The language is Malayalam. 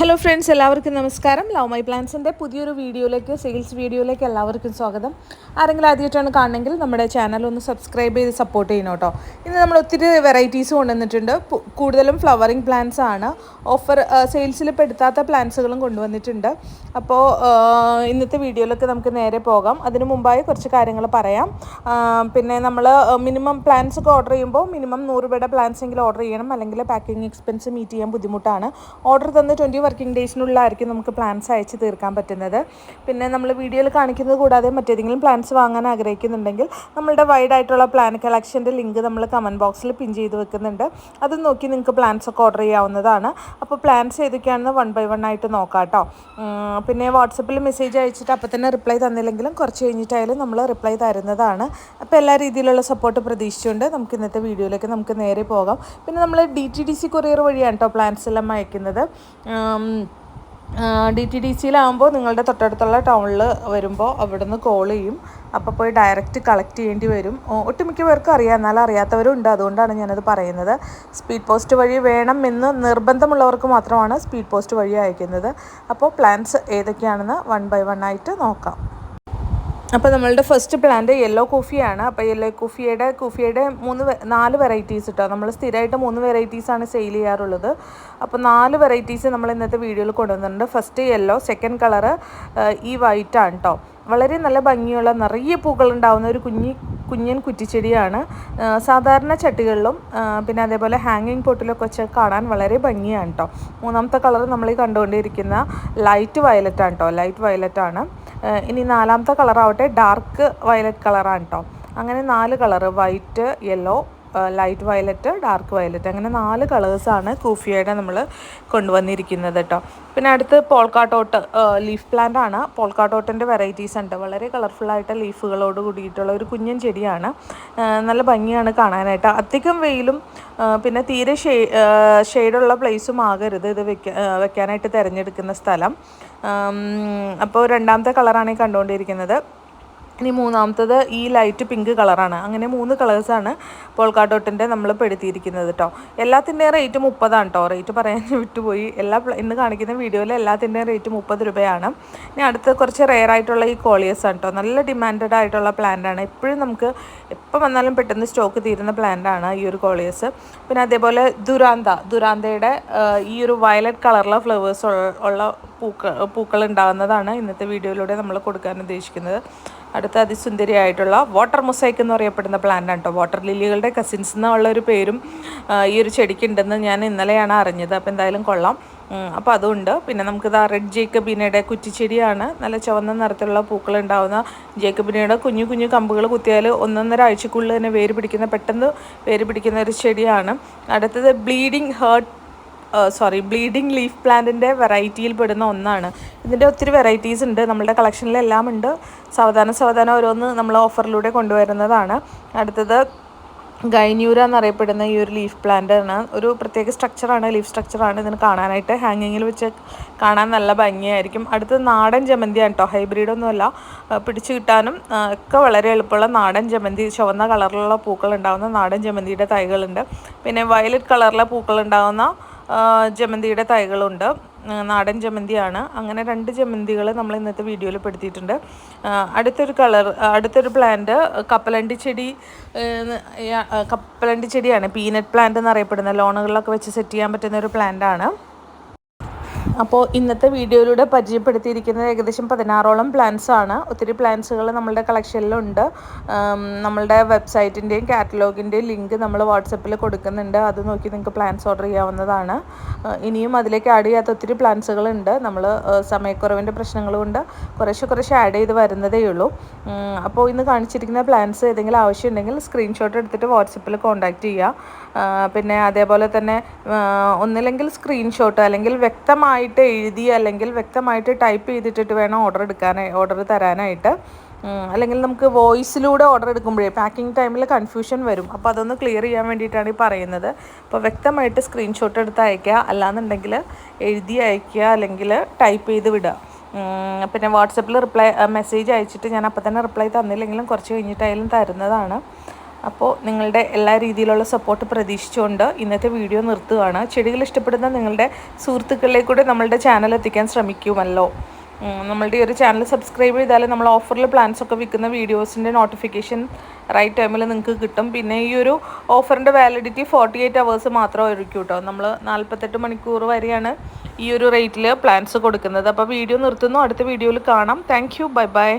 ഹലോ ഫ്രണ്ട്സ് എല്ലാവർക്കും നമസ്കാരം. ലവ് മൈ പ്ലാൻസിന്റെ പുതിയൊരു വീഡിയോയിലേക്ക് സെയിൽസ് വീഡിയോയിലേക്ക് എല്ലാവർക്കും സ്വാഗതം. ആരെങ്കിലും ആദ്യമായിട്ടാണ് കാണണമെങ്കിൽ നമ്മുടെ ചാനൽ ഒന്ന് സബ്സ്ക്രൈബ് ചെയ്ത് സപ്പോർട്ട് ചെയ്യണം കേട്ടോ. ഇന്ന് നമ്മൾ ഒത്തിരി വെറൈറ്റീസ് കൊണ്ടുവന്നിട്ടുണ്ട്. കൂടുതലും ഫ്ലവറിങ് പ്ലാന്റ്സ് ആണ്. ഓഫർ സെയിൽസിൽ പെടുത്താത്ത പ്ലാന്റ്സുകളും കൊണ്ടുവന്നിട്ടുണ്ട്. അപ്പോൾ ഇന്നത്തെ വീഡിയോയിലൊക്കെ നമുക്ക് നേരെ പോകാം. അതിന് മുമ്പായി കുറച്ച് കാര്യങ്ങൾ പറയാം. പിന്നെ നമ്മൾ മിനിമം പ്ലാന്റ്സ് ഒക്കെ ഓർഡർ ചെയ്യുമ്പോൾ മിനിമം നൂറ് രൂപയുടെ പ്ലാന്റ്സ് എങ്കിലും ഓർഡർ ചെയ്യണം. അല്ലെങ്കിൽ പാക്കിംഗ് എക്സ്പെൻസ് മീറ്റ് ചെയ്യാൻ ബുദ്ധിമുട്ടാണ്. ഓർഡർ തന്ന് ട്വന്റി വർക്കിംഗ് ഡേയ്സിനുള്ളിലായിരിക്കും നമുക്ക് പ്ലാന്റ്സ് അയച്ച് തീർക്കാൻ പറ്റുന്നത്. പിന്നെ നമ്മൾ വീഡിയോയിൽ കാണിക്കുന്നത് കൂടാതെ മറ്റേതെങ്കിലും പ്ലാൻസ് വാങ്ങാൻ ആഗ്രഹിക്കുന്നുണ്ടെങ്കിൽ നമ്മളുടെ വൈഡ് ആയിട്ടുള്ള പ്ലാൻ കളക്ഷന്റെ ലിങ്ക് നമ്മൾ കമന്റ് ബോക്സിൽ പിൻ ചെയ്ത് വെക്കുന്നുണ്ട്. അത് നോക്കി നിങ്ങൾക്ക് പ്ലാൻസ് ഒക്കെ ഓർഡർ ചെയ്യാവുന്നതാണ്. അപ്പോൾ പ്ലാൻസ് ഏതൊക്കെയാണെന്ന് വൺ ബൈ വൺ ആയിട്ട് നോക്കാം കേട്ടോ പിന്നെ വാട്സപ്പിൽ മെസ്സേജ് അയച്ചിട്ട് അപ്പോൾ തന്നെ റിപ്ലൈ തന്നില്ലെങ്കിലും കുറച്ച് കഴിഞ്ഞിട്ടായാലും നമ്മൾ റിപ്ലൈ തരുന്നതാണ്. അപ്പോൾ എല്ലാ രീതിയിലുള്ള സപ്പോർട്ട് പ്രതീക്ഷിച്ചുകൊണ്ട് നമുക്ക് ഇന്നത്തെ വീഡിയോയിലേക്ക് നമുക്ക് നേരെ പോകാം. പിന്നെ നമ്മൾ D T D C courier വഴിയാണ് കേട്ടോ പ്ലാൻസ് എല്ലാം അയക്കുന്നത്. ഡി ടി ഡി സിയിലാകുമ്പോൾ നിങ്ങളുടെ തൊട്ടടുത്തുള്ള ടൗണിൽ വരുമ്പോൾ അവിടുന്ന് കോൾ ചെയ്യും. അപ്പോൾ പോയി ഡയറക്റ്റ് കളക്ട് ചെയ്യേണ്ടി വരും. ഒട്ടുമിക്ക പേർക്കും അറിയാം. അറിയാത്തവരും ഉണ്ട്. അതുകൊണ്ടാണ് ഞാനത് പറയുന്നത്. സ്പീഡ് പോസ്റ്റ് വഴി വേണം എന്ന് നിർബന്ധമുള്ളവർക്ക് മാത്രമാണ് സ്പീഡ് പോസ്റ്റ് വഴി അയക്കുന്നത്. അപ്പോൾ പ്ലാൻസ് ഏതൊക്കെയാണെന്ന് വൺ ബൈ വൺ ആയിട്ട് നോക്കാം. അപ്പോൾ നമ്മളുടെ ഫസ്റ്റ് പ്ലാന്റ് യെല്ലോ കോഫിയാണ് അപ്പോൾ യെല്ലോ കോഫിയുടെ കോഫിയുടെ മൂന്ന് നാല് വെറൈറ്റീസ് കേട്ടോ നമ്മൾ സ്ഥിരമായിട്ട് മൂന്ന് വെറൈറ്റീസാണ് സെയിൽ ചെയ്യാറുള്ളത്. അപ്പോൾ നാല് വെറൈറ്റീസ് നമ്മൾ ഇന്നത്തെ വീഡിയോയിൽ കൊണ്ടുവന്നിട്ടുണ്ട്. ഫസ്റ്റ് യെല്ലോ സെക്കൻഡ് കളറ് ഈ വൈറ്റ് ആണ് കേട്ടോ വളരെ നല്ല ഭംഗിയുള്ള നിറയെ പൂക്കൾ ഉണ്ടാവുന്ന ഒരു കുഞ്ഞി കുഞ്ഞൻ കുറ്റിച്ചെടിയാണ്. സാധാരണ ചട്ടികളിലും പിന്നെ അതേപോലെ ഹാങ്ങിങ് പോട്ടിലൊക്കെ വെച്ച് കാണാൻ വളരെ ഭംഗിയാണ് കേട്ടോ മൂന്നാമത്തെ കളർ നമ്മൾ ഈ കണ്ടുകൊണ്ടിരിക്കുന്ന ലൈറ്റ് വയലറ്റ് ആണ് കേട്ടോ ലൈറ്റ് വയലറ്റ് ആണ്. ഇനി നാലാമത്തെ കളറാവട്ടെ ഡാർക്ക് വയലറ്റ് കളറാണ് കേട്ടോ അങ്ങനെ നാല് colour white yellow light violet dark violet അങ്ങനെ നാല് കളേഴ്സാണ് കൂഫിയയുടെ നമ്മൾ കൊണ്ടുവന്നിരിക്കുന്നത് കേട്ടോ പിന്നെ അടുത്ത് പോൾക്കാട്ടോട്ട് ലീഫ് പ്ലാന്റ് ആണ്. പോൾക്കാട്ടോട്ടിന്റെ വെറൈറ്റീസ് ഉണ്ട്. വളരെ കളർഫുള്ളായിട്ട് ലീഫുകളോട് കൂടിയിട്ടുള്ള ഒരു കുഞ്ഞൻ ചെടിയാണ്. നല്ല ഭംഗിയാണ് കാണാനായിട്ട്. അധികം വെയിലും പിന്നെ തീരെ ഷേ ഷെയ്ഡുള്ള പ്ലേസും ആകരുത്. ഇത് വെക്ക വെക്കാനായിട്ട് തിരഞ്ഞെടുക്കുന്ന സ്ഥലം. അപ്പോൾ രണ്ടാമത്തെ കളറാണ് ഈ കണ്ടുകൊണ്ടിരിക്കുന്നത്. ഇനി മൂന്നാമത്തത് ഈ ലൈറ്റ് പിങ്ക് കളറാണ് അങ്ങനെ മൂന്ന് കളേഴ്സാണ് പോൾക്കാഡോട്ടിന്റെ നമ്മൾ പെടുത്തിയിരിക്കുന്നത് കേട്ടോ എല്ലാത്തിന്റെയും റേറ്റ് മുപ്പതാണ് കേട്ടോ റേറ്റ് പറയാൻ വിട്ടുപോയി. എല്ലാ ഇന്ന് കാണിക്കുന്ന വീഡിയോയിൽ എല്ലാത്തിന്റെയും റേറ്റ് മുപ്പത് രൂപയാണ്. ഇനി അടുത്ത കുറച്ച് റെയർ ആയിട്ടുള്ള ഈ കോളിയസ് ആണ് കേട്ടോ നല്ല ഡിമാൻഡഡ് ആയിട്ടുള്ള പ്ലാന്റാണ് എപ്പോഴും നമുക്ക് എപ്പോൾ വന്നാലും പെട്ടെന്ന് സ്റ്റോക്ക് തീരുന്ന പ്ലാന്റാണ് ഈ ഒരു കോളിയസ്. പിന്നെ അതേപോലെ ദുരാന്ത. ദുരാന്തയുടെ ഈ ഒരു വയലറ്റ് കളറിലെ ഫ്ലവേഴ്സ് ഉള്ള പൂക്കൾ പൂക്കൾ ഉണ്ടാകുന്നതാണ് ഇന്നത്തെ വീഡിയോയിലൂടെ നമ്മൾ കൊടുക്കാൻ ഉദ്ദേശിക്കുന്നത്. അടുത്ത അതിസുന്ദരിയായിട്ടുള്ള വാട്ടർ മൊസൈക്ക് എന്ന് പറയപ്പെടുന്ന പ്ലാന്റ് ആണ് കേട്ടോ വാട്ടർ ലില്ലികളുടെ കസിൻസ് എന്നുള്ള ഒരു പേരും ഈ ഒരു ചെടിക്കുണ്ടെന്ന് ഞാൻ ഇന്നലെയാണ് അറിഞ്ഞത്. അപ്പോൾ എന്തായാലും കൊള്ളാം. അപ്പോൾ അതുണ്ട്. പിന്നെ നമുക്കിത് റെഡ് ജേക്കബിനയുടെ കുറ്റിച്ചെടിയാണ്. നല്ല ചുവന്ന നിറത്തിലുള്ള പൂക്കൾ ഉണ്ടാകുന്ന ജേക്കബിനയുടെ കുഞ്ഞു കുഞ്ഞു കമ്പുകൾ കുത്തിയാൽ ഒന്നൊന്നര ആഴ്ചക്കുള്ളിൽ തന്നെ വേര് പിടിക്കുന്ന പെട്ടെന്ന് വേര് പിടിക്കുന്ന ഒരു ചെടിയാണ്. അടുത്തത് bleeding heart sorry bleeding leaf പ്ലാന്റിന്റെ വെറൈറ്റിയിൽ പെടുന്ന ഒന്നാണ്. ഇതിന്റെ ഒത്തിരി വെറൈറ്റീസ് ഉണ്ട്. നമ്മുടെ കളക്ഷനിലെല്ലാം ഉണ്ട്. സാവധാനം സാവധാനം ഓരോന്ന് നമ്മൾ ഓഫറിലൂടെ കൊണ്ടുവരുന്നതാണ്. അടുത്തത് ഗൈന്യൂര എന്നറിയപ്പെടുന്ന ഈ ഒരു ലീഫ് പ്ലാന്റ് ആണ്. ഒരു പ്രത്യേക സ്ട്രക്ചറാണ് ലീഫ് സ്ട്രക്ചറാണ് ഇതിന് കാണാനായിട്ട് ഹാങ്ങിങ്ങിൽ വെച്ച് കാണാൻ നല്ല ഭംഗിയായിരിക്കും. അടുത്തത് നാടൻ ജമന്തിയാണ് കേട്ടോ ഹൈബ്രിഡ് ഒന്നുമല്ല. ആ, പിടിച്ചു കിട്ടാനും ഒക്കെ വളരെ എളുപ്പമുള്ള നാടൻ ജമന്തി. ചുവന്ന കളറിലുള്ള പൂക്കൾ ഉണ്ടാകുന്ന നാടൻ ജമന്തിയുടെ തൈകളുണ്ട്. പിന്നെ വയലറ്റ് കളറിലെ പൂക്കൾ ഉണ്ടാകുന്ന ജമന്തിയുടെ തൈകളുണ്ട്. നാടൻ ജമന്തിയാണ്. അങ്ങനെ രണ്ട് ജമന്തികൾ നമ്മൾ ഇന്നത്തെ വീഡിയോയിൽ പെടുത്തിയിട്ടുണ്ട്. അടുത്തൊരു കളർ അടുത്തൊരു പ്ലാന്റ് കപ്പലണ്ടി ചെടി കപ്പലണ്ടി ചെടിയാണ്. പീനട്ട് പ്ലാന്റ് എന്നറിയപ്പെടുന്ന ലോണുകളിലൊക്കെ വെച്ച് സെറ്റ് ചെയ്യാൻ പറ്റുന്ന ഒരു പ്ലാന്റ് ആണ് അപ്പോൾ ഇന്നത്തെ വീഡിയോയിലൂടെ പരിചയപ്പെടുത്തിയിരിക്കുന്നത് ഏകദേശം പതിനാറോളം പ്ലാൻസ് ആണ്. ഒത്തിരി പ്ലാൻസുകൾ നമ്മളുടെ കളക്ഷനിലുണ്ട് നമ്മളുടെ വെബ്സൈറ്റിന്റെയും കാറ്റലോഗിന്റെയും ലിങ്ക് നമ്മൾ വാട്സപ്പിൽ കൊടുക്കുന്നുണ്ട്. അത് നോക്കി നിങ്ങൾക്ക് പ്ലാൻസ് ഓർഡർ ചെയ്യാവുന്നതാണ്. ഇനിയും അതിലേക്ക് ആഡ് ചെയ്യാത്ത ഒത്തിരി പ്ലാൻസുകളുണ്ട് നമ്മൾ സമയക്കുറവിന്റെ പ്രശ്നങ്ങൾ കൊണ്ട് കുറേശ്ശെ കുറേശ്ശെ ആഡ് ചെയ്ത് വരുന്നതേ ഉള്ളൂ. അപ്പോൾ ഇന്ന് കാണിച്ചിരിക്കുന്ന പ്ലാൻസ് ഏതെങ്കിലും ആവശ്യമുണ്ടെങ്കിൽ സ്ക്രീൻഷോട്ട് എടുത്തിട്ട് വാട്സപ്പിൽ കോൺടാക്റ്റ് ചെയ്യുക. പിന്നെ അതേപോലെ തന്നെ ഒന്നില്ലെങ്കിൽ സ്ക്രീൻഷോട്ട് അല്ലെങ്കിൽ വ്യക്തമായിട്ട് എഴുതി അല്ലെങ്കിൽ വ്യക്തമായിട്ട് ടൈപ്പ് ചെയ്തിട്ടിട്ട് വേണം ഓർഡർ എടുക്കാനായി ഓർഡർ തരാനായിട്ട്. അല്ലെങ്കിൽ നമുക്ക് വോയിസിലൂടെ ഓർഡർ എടുക്കുമ്പോഴേ പാക്കിംഗ് ടൈമിൽ കൺഫ്യൂഷൻ വരും. അപ്പോൾ അതൊന്ന് ക്ലിയർ ചെയ്യാൻ വേണ്ടിയിട്ടാണ് ഈ പറയുന്നത്. അപ്പോൾ വ്യക്തമായിട്ട് സ്ക്രീൻഷോട്ട് എടുത്ത് അയക്കുക അല്ലാന്നുണ്ടെങ്കിൽ എഴുതി അയക്കുക അല്ലെങ്കിൽ ടൈപ്പ് ചെയ്ത് വിടുക. പിന്നെ വാട്സപ്പിൽ റിപ്ലൈ മെസ്സേജ് അയച്ചിട്ട് ഞാൻ അപ്പം തന്നെ റിപ്ലൈ തന്നില്ലെങ്കിലും കുറച്ച് കഴിഞ്ഞിട്ടായാലും തരുന്നതാണ്. അപ്പോൾ നിങ്ങളുടെ എല്ലാ രീതിയിലുള്ള സപ്പോർട്ട് പ്രതീക്ഷിച്ചുകൊണ്ട് ഇന്നത്തെ വീഡിയോ നിർത്തുകയാണ് ചെടികൾ ഇഷ്ടപ്പെടുന്ന നിങ്ങളുടെ സുഹൃത്തുക്കളിലേക്കൂടെ നമ്മളുടെ ചാനൽ എത്തിക്കാൻ ശ്രമിക്കുമല്ലോ. നമ്മളുടെ ഈ ഒരു ചാനൽ സബ്സ്ക്രൈബ് ചെയ്താൽ നമ്മൾ ഓഫറിൽ പ്ലാൻസ് ഒക്കെ വിൽക്കുന്ന വീഡിയോസിന്റെ നോട്ടിഫിക്കേഷൻ റൈറ്റ് ടൈമിൽ നിങ്ങൾക്ക് കിട്ടും. പിന്നെ ഈ ഒരു ഓഫറിന്റെ വാലിഡിറ്റി ഫോർട്ടി എയ്റ്റ് അവേഴ്സ് മാത്രമായിരിക്കും കേട്ടോ നമ്മൾ നാൽപ്പത്തെട്ട് മണിക്കൂർ വരെയാണ് ഈ ഒരു റേറ്റിൽ പ്ലാൻസ് കൊടുക്കുന്നത്. അപ്പോൾ വീഡിയോ നിർത്തുന്നു. അടുത്ത വീഡിയോയിൽ കാണാം. Thank bye bye